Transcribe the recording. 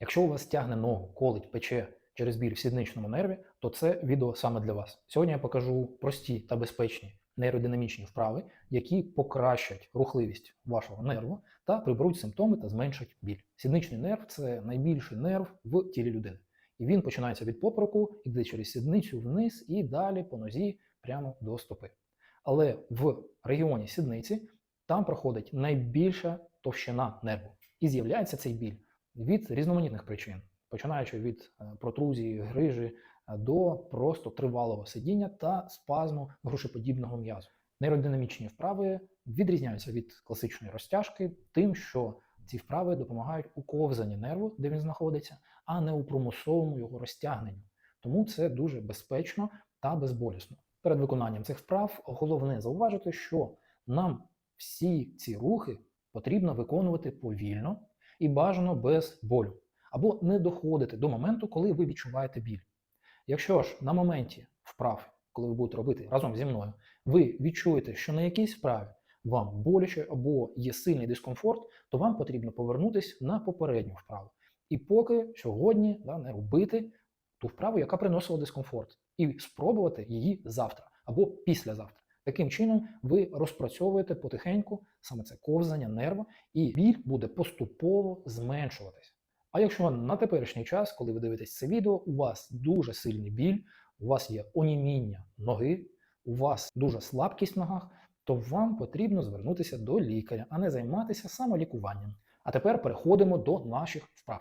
Якщо у вас тягне ногу, колить, пече через біль в сідничному нерві, то це відео саме для вас. Сьогодні я покажу прості та безпечні нейродинамічні вправи, які покращать рухливість вашого нерву та приберуть симптоми та зменшать біль. Сідничний нерв це найбільший нерв в тілі людини. І він починається від попереку, йде через сідницю вниз і далі по нозі прямо до стопи. Але в регіоні сідниці там проходить найбільша товщина нерву. І з'являється цей біль від різноманітних причин, починаючи від е, протрузії, грижі е, до просто тривалого сидіння та спазму грушеподібного м'язу. Нейродинамічні вправи відрізняються від класичної розтяжки тим, що ці вправи допомагають у ковзанні нерву, де він знаходиться, а не у примусовому його розтягненню. Тому це дуже безпечно та безболісно. Перед виконанням цих вправ головне зауважити, що нам всі ці рухи потрібно виконувати повільно і бажано без болю, або не доходити до моменту, коли ви відчуваєте біль. Якщо ж на моменті вправ, коли ви будете робити разом зі мною, ви відчуєте, що на якійсь вправі вам боляче або є сильний дискомфорт, то вам потрібно повернутися на попередню вправу. І поки сьогодні да, не робити ту вправу, яка приносила дискомфорт, і спробувати її завтра або післязавтра. Таким чином, ви розпрацьовуєте потихеньку саме це ковзання нерва, і біль буде поступово зменшуватись. А якщо на теперішній час, коли ви дивитесь це відео, у вас дуже сильний біль, у вас є оніміння ноги, у вас дуже слабкість в ногах, то вам потрібно звернутися до лікаря, а не займатися самолікуванням. А тепер переходимо до наших вправ.